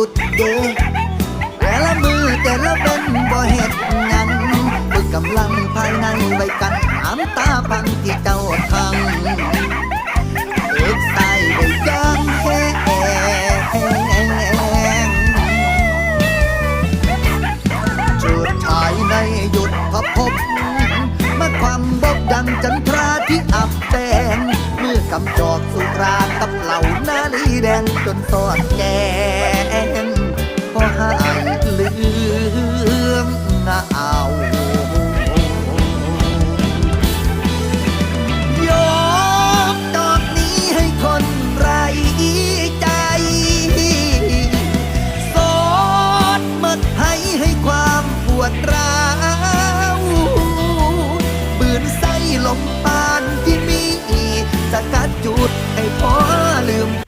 ยุดเดแต่ละมือแต่ละเป็นบ่เฮ็ดหยังฝึกกำลังภายในไว้กันน้ำตาพังที่เจ้าทำเอกใส่ได้ยังแห้งจุดชายในหยุดพระพบมาความบกดังจันทราที่อับแดงเมื่อกำจอกสุรากับเหล่านาลีแดงจนสอดแกง ดร้าวปืนใส้ลมปานที่มีจะกัดจุดให้พอลืม